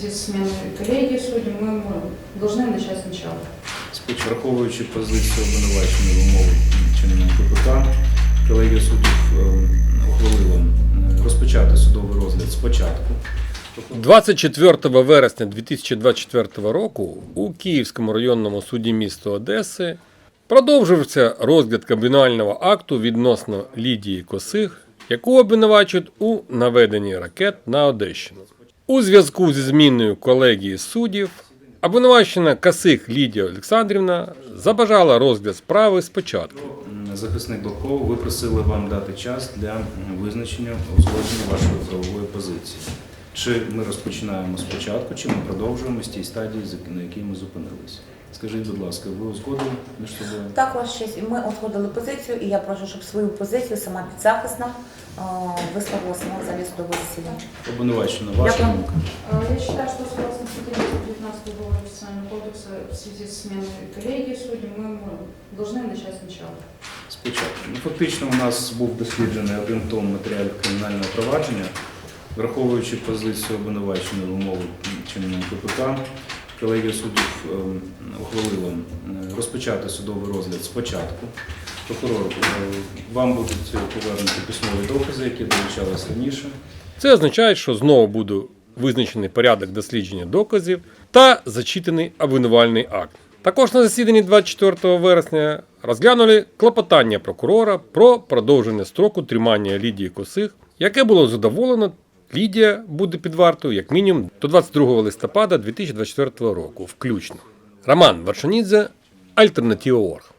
связи с сменой коллегии судей мы должны начать сначала. Споч- Враховуючи позицію обвинуваченої в умови чинного КПК, колегія суддів е, ухвалила е, розпочати судовий розгляд спочатку. 24 вересня 2024 року у Київському районному суді міста Одеси продовжився розгляд кримінального акту відносно Лідії Косих, яку обвинувачують у наведенні ракет на Одещину. У зв'язку зі зміною колегії суддів обвинувачена Касих Лідія Олександрівна забажала розгляд справи спочатку. Захисник Балков, ви просили вам дати час для визначення узгодження вашої правової позиції. Чи ми розпочинаємо спочатку, чи ми продовжуємо з тієї стадії, на якій ми зупинилися? Скажіть, будь ласка, ви узгодили між собою? Так, ваша честь, ми узгодили позицію, і я прошу, щоб свою позицію сама підзахисна е, висловила сама в залі судового засідання. Обвинувачена, ваша Дякую. думка? Э, Я считаю, что согласно статье 19 Уголовного процессуального кодекса в связи с сменой коллегии судей мы м, должны начать сначала. Спочатку. Ну, фактично, у нас був досліджений один том матеріалів кримінального провадження, враховуючи позицію обвинуваченої в умови чинного КПК, колегія суддів ем, ухвалила е, розпочати судовий розгляд спочатку. Прокурор, е, вам будуть повернуті письмові докази, які долучались раніше. Це означає, що знову буде визначений порядок дослідження доказів та зачитаний обвинувальний акт. Також на засіданні 24 вересня розглянули клопотання прокурора про продовження строку тримання Лідії Косих, яке було задоволено. Лідія буде під вартою як мінімум до 22 листопада 2024 року, включно. Роман Варшанідзе, Альтернатива Орг.